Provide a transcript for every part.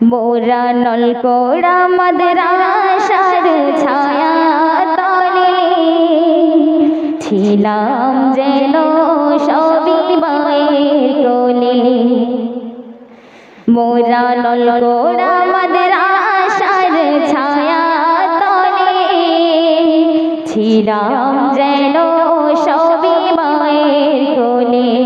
মোরা নলকোড়া মাদ্রাসার ছায়া তলে ছিলাম যেন সবই মায়ের কোলে। মোরা নলকোড়া মাদ্রাসার ছায়া তলে ছিলাম যেন সবই মায়ের কোলে।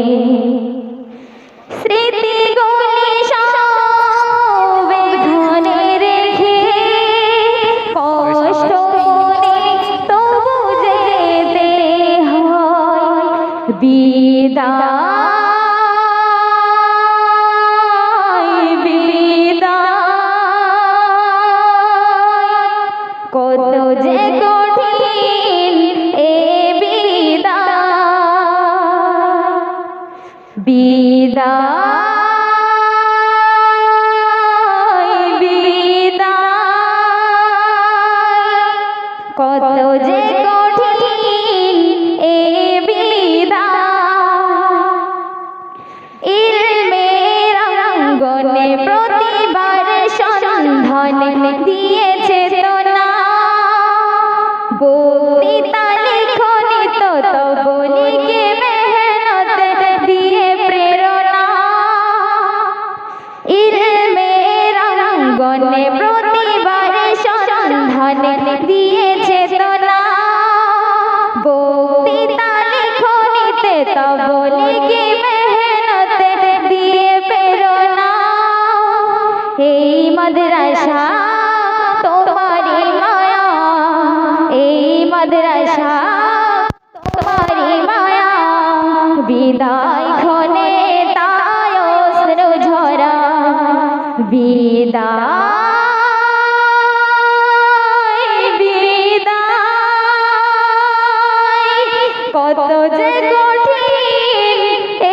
কত যে কঠিন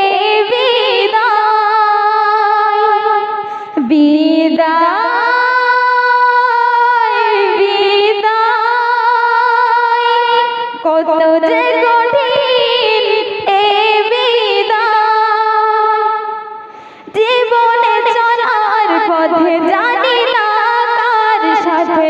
এই বিদায়। বিদায় কত যে কঠিন এই বিদায়। জীবনে চলার পথে জানি না কার সাথে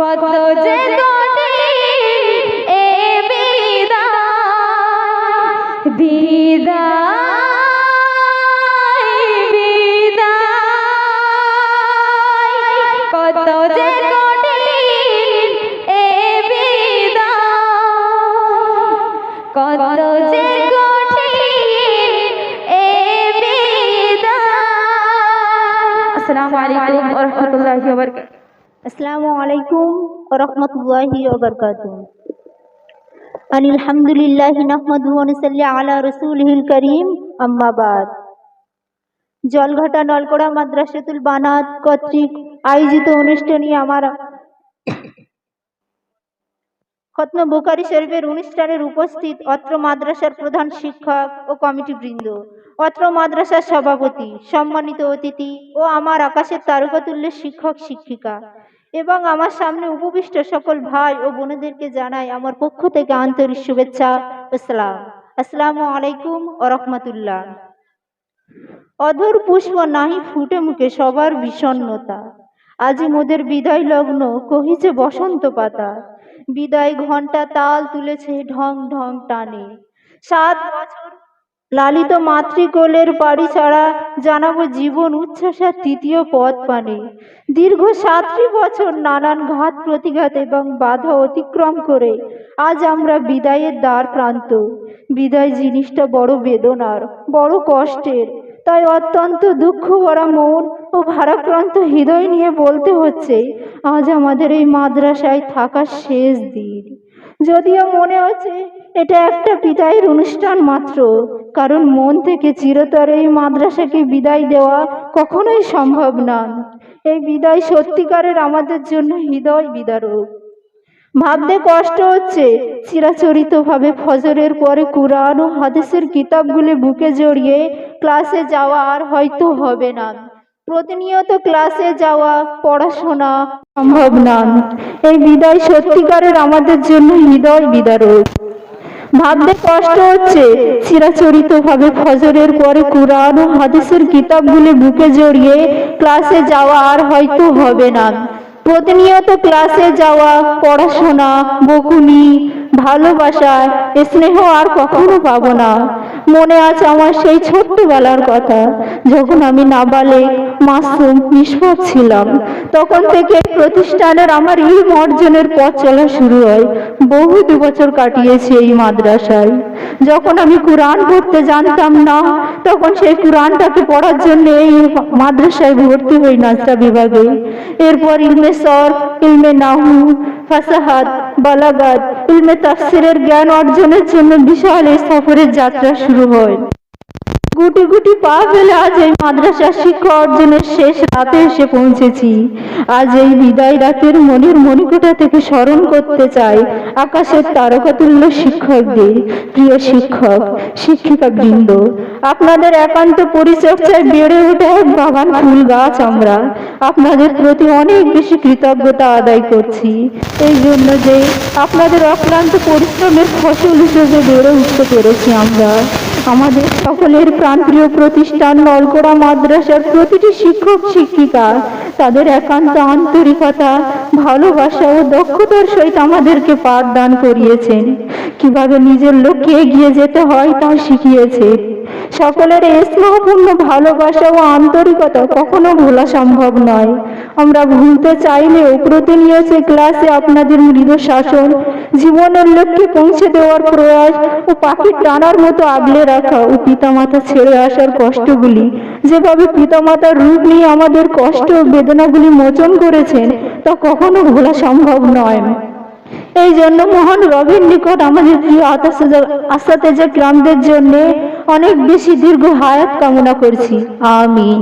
কত যে এ বিদায় বিদায় বিদায় কত যে এ বিদায় কত যে السلام عليكم ورحمة الله وبركاته আসসালামু আলাইকুম রহমতুল্লাহি রাহমাতুল্লাহি ওয়া বারাকাতুহু। আনিল হামদুলিল্লাহি নাহমাদুহু ওয়া নুসাল্লি আলা রাসূলিহিল কারীম, আম্মা বাদ। জলঘাটা নলকড়া মাদ্রাসাতুল বানাত কর্তৃক আয়োজিত অনুষ্ঠানে আমার খতম বুখারি শরীফের অনুষ্ঠানের উপস্থিত অত্র মাদ্রাসার প্রধান শিক্ষক ও কমিটি বৃন্দ অত্র মাদ্রাসার সভাপতি, সম্মানিত অতিথি ও আমার আকাশের তারকাতুল্যের শিক্ষক, শিক্ষিকা এবং আমার সামনে উপবিষ্ট সকল ভাই ও বোনদেরকে জানাই আমার পক্ষ থেকে আন্তরিক শুভেচ্ছা ও সালাম। আসসালামু আলাইকুম ও রহমতুল্লাহ। অধর পুষ্প নাহি ফুটে মুখে সবার বিষণ্ণতা। আজি মোদের বিদায় লগ্ন কহিছে বসন্ত পাতা। বিদায় ঘণ্টা তাল তুলেছে ঢং ঢং টানে। সাত বছর লালিত মাতৃকোলের বাড়ি ছাড়া জানাব জীবন উচ্ছ্বাসের তৃতীয় পথ পানে। দীর্ঘ সাতটি বছর নানান ঘাত প্রতিঘাত এবং বাধা অতিক্রম করে আজ আমরা বিদায়ের দ্বার প্রান্ত। বিদায় জিনিসটা বড় বেদনার, বড় কষ্টের, তাই অত্যন্ত দুঃখ ভরা মন ও ভারাক্রান্ত হৃদয় নিয়ে বলতে হচ্ছে, আজ আমাদের এই মাদ্রাসায় থাকার শেষ দিন। যদিও মনে হচ্ছে এটা একটা বিদায়ের অনুষ্ঠান মাত্র, কারণ মন থেকে চিরতর এই মাদ্রাসাকে বিদায় দেওয়া কখনোই সম্ভব না। এই বিদায় সত্যিকারের আমাদের জন্য হৃদয় বিদারক। ভাবতে কষ্ট হচ্ছে, চিরাচরিতভাবে ফজরের পরে কোরআন ও হাদিসের কিতাবগুলি বুকে জড়িয়ে ক্লাসে যাওয়া আর হয়তো হবে না। প্রতিনিয়ত ক্লাসে যাওয়া, পড়াশোনা সম্ভব না। এই বিদায় সত্যিকারের আমাদের জন্য হৃদয় বিদারক। ভাবতে কষ্ট হচ্ছে, চিরাচরিতভাবে ফজরের পরে কোরআন ও হাদিসের কিতাবগুলি বুকে জড়িয়ে ক্লাসে যাওয়া আর হয়তো হবে না। প্রতিনিয়ত ক্লাসে যাওয়া, পড়াশোনা, বকুনি, ভালোবাসা, স্নেহ আর কখনো পাবো না। মনে আছে আমার সেই ছোট্টবেলার কথা। যখন আমি নাবালেক মাসুম নিষ্পাপ ছিলাম, তখন থেকে প্রতিষ্ঠানের আমার ইলম অর্জনের পথ চলা শুরু হয়। বহু দু বছর কাটিয়েছি এই মাদ্রাসায়। যখন আমি কোরআন পড়তে জানতাম না, তখন সেই কোরআনটাকে পড়ার জন্য এই মাদ্রাসায় ভর্তি হই নাচটা বিভাগে। এরপর ইলমে সর ইলমে নাহু, ফাসাহাত বালাগাত। ইলমে তাফসিরের জ্ঞান অর্জনের জন্য বিশাল এই সফরের যাত্রা শুরু হয়। গুটি গুটি পা ফেলে আজ এই মাদ্রাসার শিক্ষা অর্জনের শেষ রাতে এসে পৌঁছেছি। আজ এই বিদায় রাতের মনের মণিকোটা থেকে স্মরণ করতে চাই আকাশের তারকাতুল্য শিক্ষকদের। প্রিয় শিক্ষক শিক্ষিকা বৃন্দ আপনাদের একান্ত পরিচর্যায় বেড়ে ওঠে এক বাগান ফুল গাছ আমরা। আপনাদের প্রতি অনেক বেশি কৃতজ্ঞতা আদায় করছি। এই জন্য যে আপনাদের অক্লান্ত পরিশ্রমের ফসল হিসেবে বেড়ে উঠতে পেরেছি আমরা। আমাদের সকলের প্রাণপ্রিয় প্রতিষ্ঠান নলকোড়া মাদ্রাসার প্রতিটি শিক্ষক, শিক্ষিকা, তাদের একান্ত আন্তরিকতা, ভালোবাসা ও দক্ষতার সহিত আমাদেরকে পাঠদান করিয়েছেন। কীভাবে নিজের লক্ষ্যে এগিয়ে যেতে হয় তা শিখিয়েছে। সকলের স্নেহপূর্ণ ভালোবাসা ও আন্তরিকতা কখনো ভোলা সম্ভব নয়। আমরা ভুলতে চাইলেও প্রতিনিয়ত ক্লাসে আপনাদের মৃদু শাসন জীবনের লক্ষ্যে পৌঁছে দেওয়ার প্রয়াস ও পাখির টানার মতো আগলে রাখা ও পিতামাতা ছেড়ে আসার কষ্টগুলি। যেভাবে পিতামাতার রূপ নিয়ে আমাদের কষ্ট ও বেদনাগুলি মোচন করেছেন, তা কখনো ভোলা সম্ভব নয়। এই জন্য মহান রবির নিকট আমাদের প্রিয় যে গ্রামদের জন্যে অনেক বেশি দীর্ঘ হায়াত কামনা করছি। আমিন।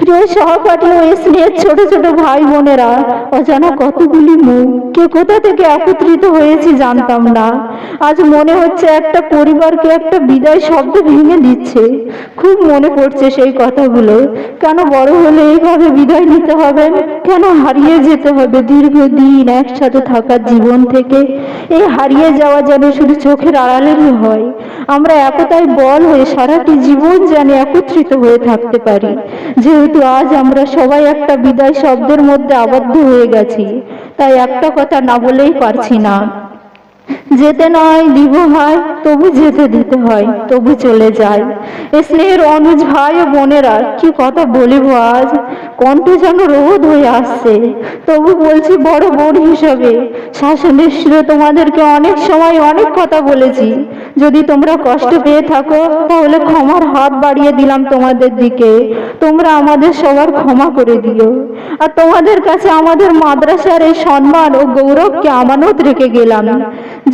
প্রিয় সহপাঠী ও স্নেহের ছোট ছোট ভাই বোনেরা, অজানা কতগুলি মুখ, কে কোথা থেকে একত্রিত হয়েছি জানতাম না। আজ মনে হচ্ছে একটা পরিবারকে একটা বিদায় শব্দ ভেঙে দিচ্ছে। খুব মনে পড়ছে সেই কথাগুলো। কেন বড় হলে এইভাবে বিদায় নিতে হবে? কেন হারিয়ে যেতে হবে দীর্ঘদিন একসাথে থাকার জীবন থেকে? এই হারিয়ে যাওয়া যেন শুধু চোখের আড়ালেরই হয়। আমরা একতাই বল হয়ে সারাটি জীবন যেন একত্রিত হয়ে থাকতে পারি। যেহেতু আজ আমরা সবাই একটা বিদায় শব্দের মধ্যে আবদ্ধ হয়ে গেছি, তাই একটা কথা না বলেই পারছি না। যেতে নয়, দিব হয় তবু যেতে দিতে হয়, তবু চলে যায়। স্নেহের অনুজ ভাই ও বোনেরা, কি কথা বলিব আজ? কণ্ঠ যেন রোদ হয়ে আসছে। তবু বলছি, বড় বোন হিসাবে, শাসনের সুরে তোমাদেরকে অনেক সময় অনেক কথা বলেছি। যদি তোমরা কষ্ট পেয়ে থাকো, তাহলে ক্ষমার হাত বাড়িয়ে দিলাম তোমাদের দিকে। তোমরা আমাদের সবার ক্ষমা করে দিও। আর তোমাদের কাছে আমাদের মাদ্রাসার এই সম্মান ও গৌরবকে আমানত রেখে গেলাম।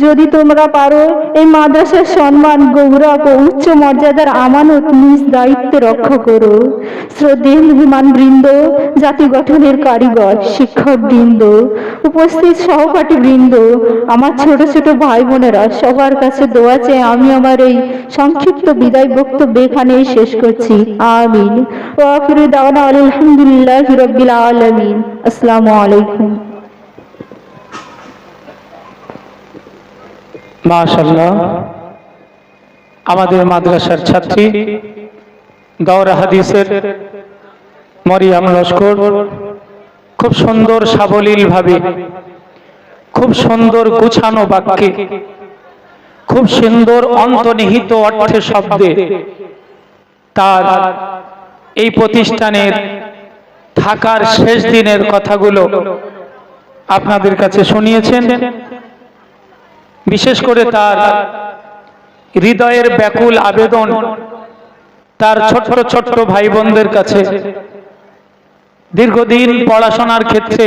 যদি তোমরা পারো, এই মাদ্রাসার সম্মান, গৌরব ও উচ্চ মর্যাদার আমানত, নিজ দায়িত্বে রক্ষা করো। শ্রদ্ধেয় মেহমান বৃন্দ, জাতি গঠনের কারিগর, শিক্ষক বৃন্দ, উপস্থিত সহপাঠী বৃন্দ, আমার ছোট ছোট ভাই বোনেরা, সবার কাছে দোয়া চেয়ে আমি আমার এই সংক্ষিপ্ত বিদায় বক্তব্য এখানেই শেষ করছি। আমিন। ও আখিরু দাওয়ানা আলহামদুলিল্লাহ রব্বিল আলামিন। আসসালামু আলাইকুম। মাশাল্লাহ আমাদের মাদ্রাসার ছাত্রী দাওরা হাদিসের মরিয়াম লস্কর খুব সুন্দর সাবলীল ভাবে খুব সুন্দর গুছানো বাক্যে, খুব সুন্দর অন্তর্নিহিত অর্থে শব্দে তার এই প্রতিষ্ঠানের থাকার শেষ দিনের কথাগুলো আপনাদের কাছে শুনিয়েছেন। বিশেষ করে তার হৃদয়ের ব্যাকুল আবেদন তার ছোট ছোট্ট ভাই বোনদের কাছে। দীর্ঘদিন পড়াশোনার ক্ষেত্রে